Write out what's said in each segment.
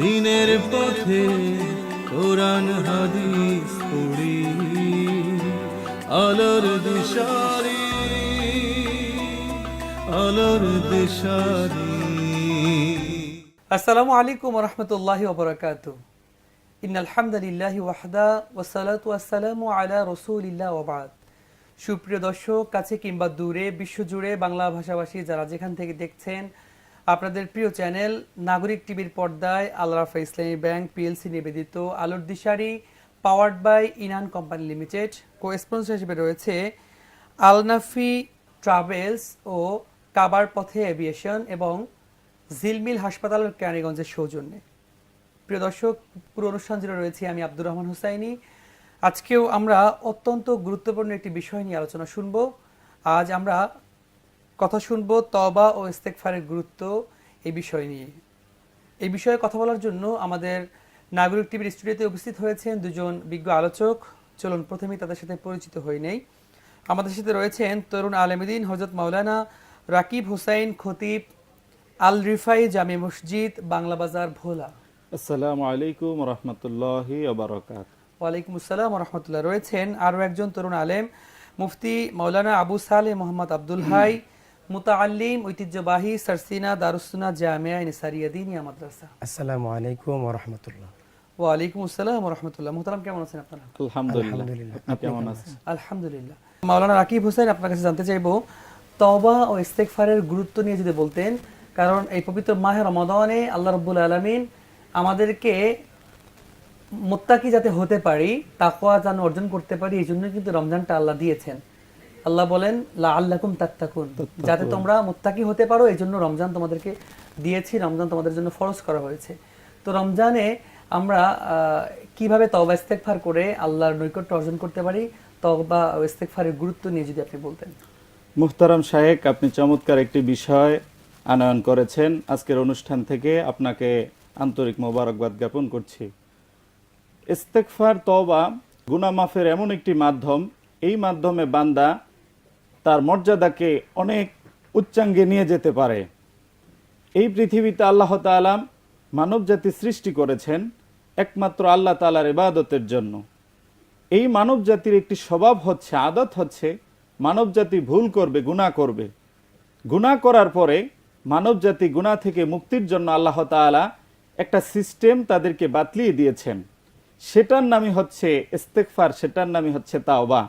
দিনের পথে কোরআন, হাদিস পড়ি। আলোর দিশারি আলোর দিশারি। আসসালামু আলাইকুম রহমতুল্লাহ ওবরাকাত ইন আলহামদুলিল্লাহ ওয়াহদা ওসালাতু আসসালামু আলা রসুলিল্লাহ ওবাদ সুপ্রিয় দর্শক, কাছে কিংবা দূরে, বিশ্বজুড়ে বাংলা ভাষাভাষী যারা যেখান থেকে দেখছেন আপনাদের প্রিয় চ্যানেল নাগরিক টিভির পর্দায় আলরাফা ইসলামী ব্যাংক পিএলসি নিবেদিত আলোর দিশারি powered by Inan company limited co sponsor হিসেবে রয়েছে আলনাফি ট্রাভেলস ও কাবার পথে এভিয়েশন এবং জিলমিল হাসপাতাল কেরানীগঞ্জের সৌজন্যে। প্রিয় দর্শক, পুরো অনুষ্ঠান জুড়ে রয়েছি আমি আব্দুর রহমান হুসাইনি। আজকেও আমরা অত্যন্ত গুরুত্বপূর্ণ একটি বিষয় নিয়ে আলোচনা শুনব। আজ আমরা কথা শুনব তবা ও ইস্তেকফারের গুরুত্ব এই বিষয় নিয়ে। এই বিষয়ে কথা বলার জন্য আমাদের নাগরিক টিভির স্টুডিওতে উপস্থিত হয়েছেন দুজন বিজ্ঞ আলোচক। চলুন প্রথমেই তাদের সাথে পরিচিত হই নেই। আমাদের সাথে রয়েছেন তরুণ আলমদিন হজরত মাওলানা রাকিব হুসাইন খতিব আল রিফাই জামে মসজিদ বাংলা বাজার ভোলা। আসসালামু আলাইকুম রহমতুল্লাহি ওয়ালাইকুম আসসালাম রহমতুল্লাহ। রয়েছেন আরও একজন তরুণ আলেম মুফতি মৌলানা আবু সালে মোহাম্মদ আব্দুল হাই। মুতাআল্লিম ঐতিহ্যবাহী সারসিনা দারুসুনা জামিয়া নিসারিয়া দিনিয়া মাদ্রাসা। আসসালামু আলাইকুম রহমতুল্লাহ। ওয়ালাইকুম আসসালাম রহমতুল্লাহ। মোহতারাম কেমন আছেন আপনারা? আলহামদুলিল্লাহ। আলহামদুলিল্লাহ। আপনি কেমন আছেন? আলহামদুলিল্লাহ। মাওলানা রাকিব হোসেন আপনার কাছে জানতে চাইব তবা ও ইস্তেকফারের গুরুত্ব নিয়ে যদি বলতেন কারণ এই পবিত্র মাহে রমাদানে আল্লাহ রব্বুল আলমিন আমাদেরকে মোত্তাকি যাতে হতে পারি তাকওয়া যেন অর্জন করতে পারি এই জন্য কিন্তু রমজানটা আল্লাহ দিয়েছেন। আল্লাহ বলেন লা আল্লাকুম তাত্তাকুন। যাতে তোমরা মোত্তাকি হতে পারো এই জন্য রমজান তোমাদেরকে দিয়েছি রমজান তোমাদের জন্য ফরজ করা হয়েছে। তো রমজানে আমরা কীভাবে তওবা ইস্তেগফার করে আল্লাহর নৈকট্য অর্জন করতে পারি তওবা ও ইস্তেগফারের গুরুত্ব নিয়ে যদি আপনি বলতেন। মুহতারাম শাহেক আপনি চমৎকার একটি বিষয় আনয়ন করেছেন। আজকের অনুষ্ঠান থেকে আপনাকে আন্তরিক মোবারকবাদ জ্ঞাপন করছি। ইস্তেকফার তবা গুনা মাফের এমন একটি মাধ্যম। এই মাধ্যমে বান্দা তার মর্যাদাকে অনেক উচ্চাঙ্গে নিয়ে যেতে পারে। এই পৃথিবীতে আল্লাহ তাআলা মানব জাতি সৃষ্টি করেছেন একমাত্র আল্লাহ তাআলার ইবাদতের জন্য। এই মানব জাতির একটি স্বভাব হচ্ছে, আদত হচ্ছে মানব জাতি ভুল করবে, গুনাহ করবে। গুনাহ করার পরে মানব জাতি গুনাহ থেকে মুক্তির জন্য আল্লাহ তাআলা একটা সিস্টেম তাদেরকে বাতলিয়ে দিয়েছেন। সেটার নামই হচ্ছে ইস্তেকফার সেটার নামই হচ্ছে তাওবা।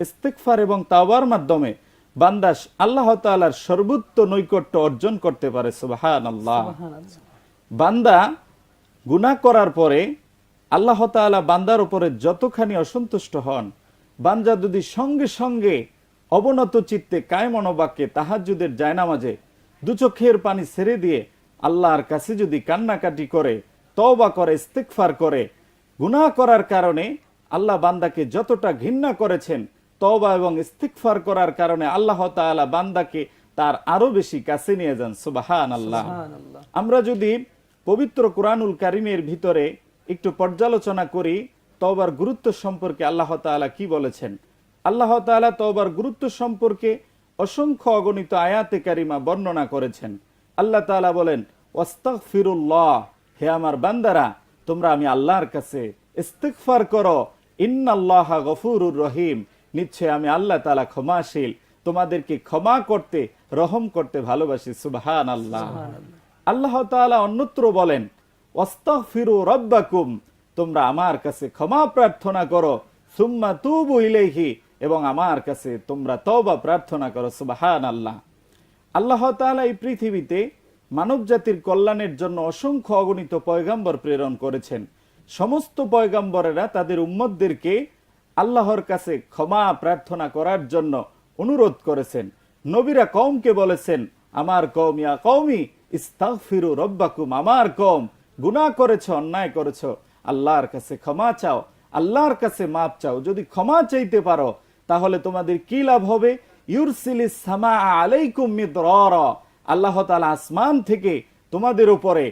ইস্তেকফার এবং তাওবার মাধ্যমে বান্দাস আল্লাহ তাআলার সর্বোচ্চ নৈকট্য অর্জন করতে পারে সুবহানাল্লাহ। বান্দা গুনাহ করার পরে আল্লাহ তাআলা বান্দার উপরে যতখানি অসন্তুষ্ট হন বান্দা যদি সঙ্গে সঙ্গে অবনত চিত্তে কায় মনোবাক্যে তাহাজ্জুদের জায়নামাজে দু চোখের পানি ছেড়ে দিয়ে আল্লাহর কাছে যদি কান্নাকাটি করে তওবা করে ইস্তেকফার করে গুনাহ করার কারণে আল্লাহ বান্দাকে যতটা ঘৃণা করেছেন তওবা এবং ইস্তিকফার করার কারণে আল্লাহ তাআলা বান্দাকে তার আরও বেশি কাছে নিয়ে যান। সুবাহান আল্লাহ আমরা যদি পবিত্র কোরআনুল কারিমের ভিতরে একটু পর্যালোচনা করি তওবার গুরুত্ব সম্পর্কে আল্লাহ তাআলা কি বলেছেন? আল্লাহ তাআলা তওবার গুরুত্ব সম্পর্কে অসংখ্য অগণিত আয়াতে কারিমা বর্ণনা করেছেন। আল্লাহ তাআলা বলেন ওয়াস্তাগফিরুল্লাহ হে আমার বান্দারা তোমরা আমি আল্লাহর কাছে ইস্তিকফার করো। ইন্নাল্লাহ গফুরুর রহিম। নিশ্চয় আমি আল্লাহ তাআলা ক্ষমাশীল। তোমাদেরকে ক্ষমা করতে রহম করতে ভালোবাসি সুবহান আল্লাহ আল্লাহ তাআলা অন্যত্র বলেন ওয়াস্তাগফিরু রাব্বাকুম তোমরা আমার কাছে ক্ষমা প্রার্থনা করো সুম্মা তুবু ইলাইহি এবং আমার কাছে তোমরা তবা প্রার্থনা করো সুবাহান আল্লাহ আল্লাহ তাআলা এই পৃথিবীতে মানব জাতির কল্যাণের জন্য অসংখ্য অগণিত পয়গাম্বর প্রেরণ করেছেন। সমস্ত পয়গাম্বরেরা তাদের উম্মতদেরকে আল্লাহর কাছে ক্ষমা প্রার্থনা করার জন্য অনুরোধ করেছেন। নবীরা কওমকে বলেছেন আমার কওম ইয়া কওমি ইস্তাগফিরু রব্বাকুম আমার কওম গুনাহ করেছ অন্যায় করেছ। আল্লাহর কাছে ক্ষমা চাও আল্লাহর কাছে মাপ চাও। যদি ক্ষমা চাইতে পারো তাহলে তোমাদের কি লাভ হবে? ইউরসিলিস সামা আলাইকুম মিদরারা। আল্লাহ তাআলা আসমান থেকে তোমাদের উপরে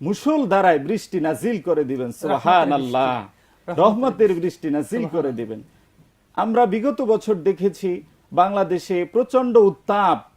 মুসল দ্বারায় বৃষ্টি নাজিল করে দিবেন। সুবহানাল্লাহ। রহমতের বৃষ্টি নাজিল করে দিবেন। আমরা বিগত বছর দেখেছি বাংলাদেশে প্রচণ্ড উত্তাপ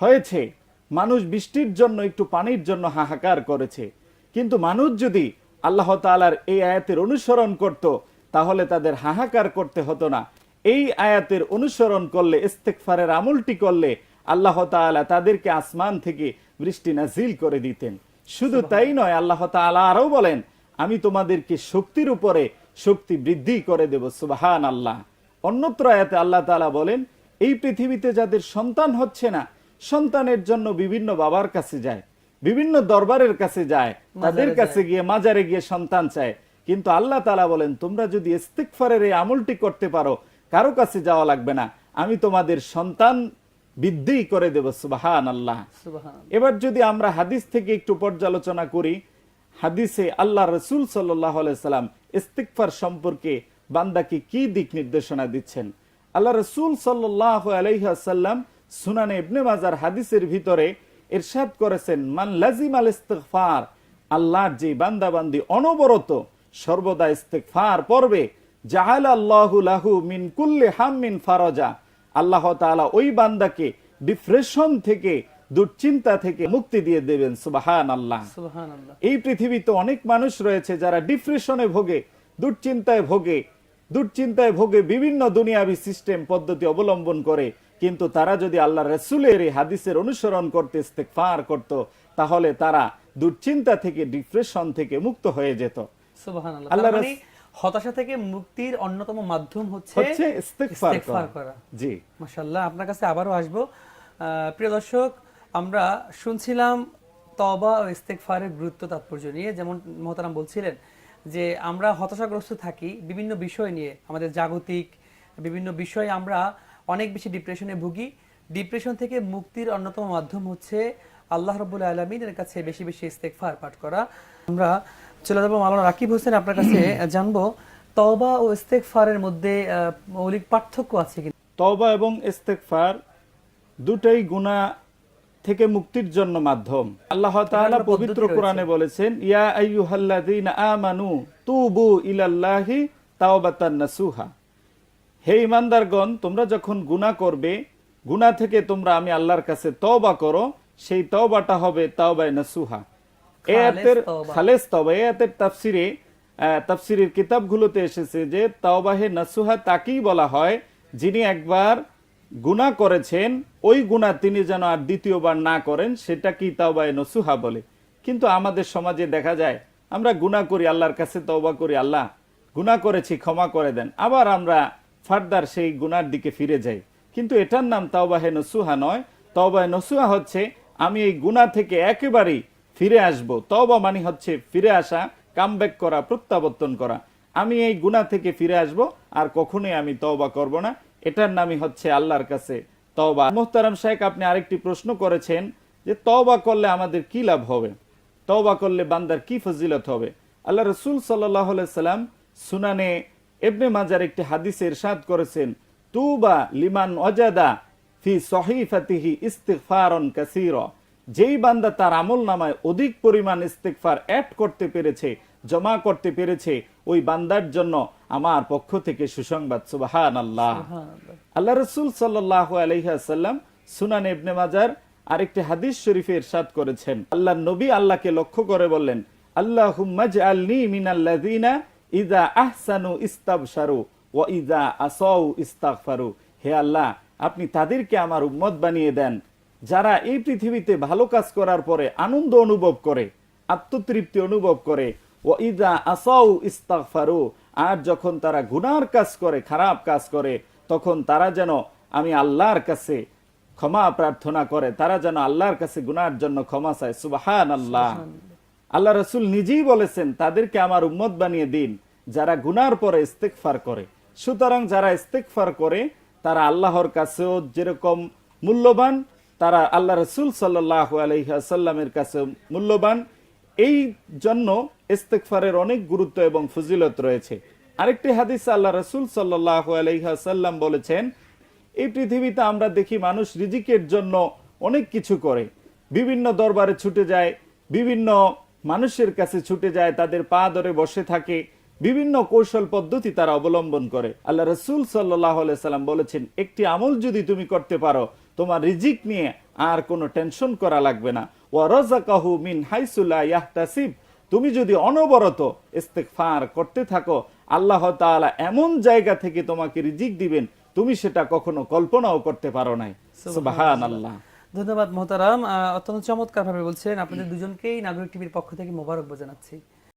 হয়েছে। মানুষ বৃষ্টির জন্য একটু পানির জন্য হাহাকার করেছে। কিন্তু মানুষ যদি আল্লাহ তাআলার এই আয়াতের অনুসরণ করত তাহলে তাদের হাহাকার করতে হতো না। এই আয়াতের অনুসরণ করলে ইস্তেকফারের আমলটি করলে আল্লাহ তাআলা তাদেরকে আসমান থেকে বৃষ্টি নাজিল করে দিতেন। শুধু তাই নয় আল্লাহ তাআলা আরও বলেন আমি তোমাদেরকে শক্তির উপরে শক্তি বৃদ্ধি করে দেব সুবাহান আল্লাহ অন্যত্র আয়াতে আল্লাহ তাআলা বলেন এই পৃথিবীতে যাদের সন্তান হচ্ছে না সন্তানের জন্য বিভিন্ন বাবার কাছে যায় বিভিন্ন দরবারের কাছে যায় তাদের কাছে গিয়ে মাজারে গিয়ে সন্তান চায়। কিন্তু আল্লাহ তাআলা বলেন তোমরা যদি ইস্তিগফারের এই আমলটি করতে পারো কারও কাছে যাওয়া লাগবে না। আমি তোমাদের সন্তান বৃদ্ধি করে দেব সুবাহান আল্লাহ এবার যদি আমরা হাদিস থেকে একটু পর্যালোচনা করি হাদিসে আল্লাহ রসুল সাল্লাহ সাল্লাম ইস্তিকফার সম্পর্কে বান্দাকে কি দিক নির্দেশনা দিচ্ছেন? আল্লাহ রসুল সাল্লাহ আলাইসাল্লাম সুনানে ইবনে মাজার হাদিসের ভিতরে ইরশাদ করেছেন, মান লাজিম আল ইস্তিগফার আল্লাহর যে বান্দা বান্দি অনবরত সর্বদা ইস্তিগফার পড়বে। জাহাল আল্লাহু লাহু মিন কুল্লি হাম্মিন ফারজা আল্লাহ তাআলা ওই বান্দাকে ডিপ্রেশন থেকে দুশ্চিন্তা থেকে মুক্তি দিয়ে দেবেন সুবাহান আল্লাহ এই পৃথিবীতে অনেক মানুষ রয়েছে যারা ডিপ্রেশনে ভোগে দুশ্চিন্তায় ভোগে দুশ্চিন্তায় ভোগে বিভিন্ন দুনিয়াবি সিস্টেম পদ্ধতি অবলম্বন করে কিন্তু তারা যদি আল্লাহ রসুলের এই হাদিসের অনুসরণ করতে ইস্তেগফার করত তাহলে তারা দুশ্চিন্তা থেকে ডিপ্রেশন থেকে মুক্ত হয়ে যেত। আল্লাহ মানে হতাশা থেকে মুক্তির অন্যতম মাধ্যম হচ্ছে ইস্তেগফার করা। জি। মাশাল্লাহ আপনার কাছে আবারও আসব। প্রিয় দর্শক আমরা শুনছিলাম তবা ও ইস্তেকফারের গুরুত্ব তাৎপর্য নিয়ে, যেমন মহতারাম বলছিলেন যে আমরা হতাশাগ্রস্ত থাকি বিভিন্ন বিষয় নিয়ে, আমাদের জাগতিক বিভিন্ন বিষয়ে আমরা অনেক বেশি ডিপ্রেশনে ভুগি। ডিপ্রেশন থেকে মুক্তির অন্যতম মাধ্যম হচ্ছে আল্লাহ রবুল্লা আলমিনের কাছে বেশি বেশি ইস্তেকফার পাঠ করা। আমরা চলে যাব মালানা রাকিব হোসেন আপনার কাছে জানব তবা ও ইস্তেকফারের মধ্যে মৌলিক পার্থক্য আছে কি তওবা এবং ইস্তেগফার দুটাই গুনাহ থেকে মুক্তির জন্য মাধ্যম। আল্লাহ তাআলা পবিত্র কোরআনে বলেছেন ইয়া আইয়ুহাল্লাযীনা আমানু তুবু ইলাল্লাহি তাওবাতান নাসুহা। হে ইমানদারগণ তোমরা যখন গুনাহ করবে গুনাহ থেকে তোমরা আমি আল্লাহর কাছে তওবা করো সেই তওবাটা হবে তাওবায়ে নাসুহা। খালেস তওবা। তাফসিরে তাফসিরের কিতাবগুলোতে এসেছে যে তাওবাহে নাসুহা তাকেই বলা হয় যিনি একবার গুনাহ করেছেন, ওই গুনাহ তিনি যেন আর দ্বিতীয়বার না করেন, সেটা কি তাওবায়ে নসুহা বলে। কিন্তু আমাদের সমাজে দেখা যায়, আমরা গুনাহ করি আল্লাহর কাছে, তওবা করি আল্লাহ, গুনাহ করেছি, ক্ষমা করে দেন, আবার আমরা ফার্দার সেই গুনার দিকে ফিরে যাই। কিন্তু এটার নাম তাওবাহে নসুহা নয়। তওবাহে নসুহা হচ্ছে, আমি এই গুনাহ থেকে একেবারেই ফিরে আসব। তওবা মানে হচ্ছে ফিরে আসা কামব্যাক করা, প্রত্যাবর্তন করা। আমি এই গুনাহ থেকে ফিরে আসব, আর কখনোই আমি তওবা করব না। এটার নামই হচ্ছে আল্লাহর কাছে তওবা। মোহতারাম শেখ, আপনি আরেকটি প্রশ্ন করেছেন যে তওবা করলে আমাদের কি লাভ হবে? তওবা করলে বান্দার কি ফজিলত হবে? আল্লাহ রসুল সাল্লাহ সাল্লাম সুনানে এবনে মাজার একটি হাদিসে ইরশাদ করেছেন, তুবা লিমান অজাদা ফি সহিফাতিহি ইস্তিগফারন কাসীরা। যেই বান্দা তার আমল নামায় অধিক পরিমাণ ইস্তেকফার অ্যাড করতে পেরেছে জমা করতে পেরেছে ওই বান্দার জন্য আমার পক্ষ থেকে সুসংবাদ। সুবাহান আল্লাহ আল্লাহ রসুল সাল্লাহ আলহাসাল্লাম সুনান ইবনে মাজার আরেকটি হাদিস শরীফে ইরশাদ করেছেন। আল্লাহ নবী আল্লাহকে লক্ষ্য করে বললেন আল্লাহ আলনি মিনাল্লাযিনা ইদা আহসানু ওয়া ইদা আসাউ ইস্তাগফারু। হে আল্লাহ আপনি তাদেরকে আমার উম্মত বানিয়ে দেন। যারা এই পৃথিবীতে ভালো কাজ করার পরে আনন্দ অনুভব করে আত্মতৃপ্তি অনুভব করে ও ইদা আসাউ ইস্তাগফারু আর যখন তারা গুনার কাজ করে খারাপ কাজ করে তখন তারা যেন আমি আল্লাহর কাছে ক্ষমা প্রার্থনা করে তারা যেন আল্লাহর কাছে গুনার জন্য ক্ষমা চায়। সুবাহান আল্লাহ আল্লাহ রসুল নিজেই বলেছেন তাদেরকে আমার উম্মত বানিয়ে দিন যারা গুনার পরে ইস্তেকফার করে। সুতরাং যারা ইস্তেকফার করে তারা আল্লাহর কাছেও যেরকম মূল্যবান তারা আল্লাহ রসুল সাল্লাহ আলহিহাসাল্লামের কাছে মূল্যবান এই জন্য ইস্তেকফারের অনেক গুরুত্ব এবং ফজিলত রয়েছে। আরেকটি হাদিস আল্লাহ রসুল সাল্লাহ বলেছেন, এই পৃথিবীতে আমরা দেখি মানুষ রিজিকের জন্য অনেক কিছু করে। বিভিন্ন দরবারে ছুটে যায়, বিভিন্ন মানুষের কাছে ছুটে যায়, তাদের পা ধরে বসে থাকে। বিভিন্ন কৌশল পদ্ধতি তারা অবলম্বন করে। আল্লাহ রসুল সাল্লাহ সাল্লাম বলেছেন, একটি আমল যদি তুমি করতে পারো, তোমার রিজিক নিয়ে আর কোনো টেনশন করা লাগবে না। ও রজাকাহু মিন হাইসুলা ইয়াহতাসিব। তুমি যদি অনবরত ইস্তেকফার করতে থাকো আল্লাহ তাআলা এমন জায়গা থেকে তোমাকে রিজিক দিবেন তুমি সেটা কখনো কল্পনাও করতে পারো নাই। সুবহানাল্লাহ। ধন্যবাদ মোহতারাম। অত্যন্ত চমৎকার ভাবে বলছেন আপনাদের দুজনকেই নাগরিক টিভির পক্ষ থেকে মোবারক জানাচ্ছি।